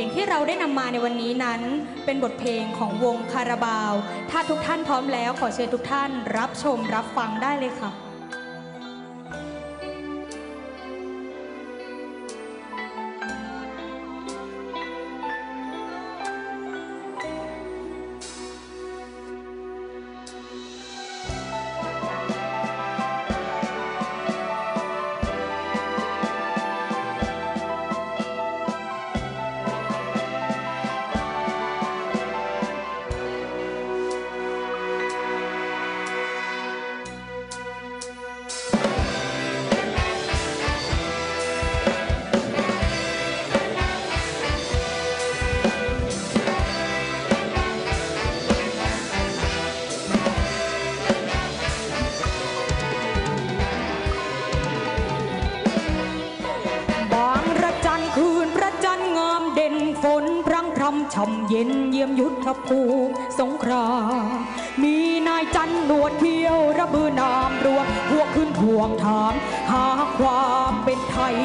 พลงที่เราได้นำมาในวันนี้นั้น เป็นบทเพลงของวงคาราบาว ถ้าทุกท่านพร้อมแล้วขอเชิญทุกท่านรับชมรับฟังได้เลยค่ะ ช่ำเย็นเยี่ยมยุทธภูมิสงครามมีนายจันหนวดเที่ยวระบือนามรวมพวกขึ้นพวงถามหาความเป็นไทย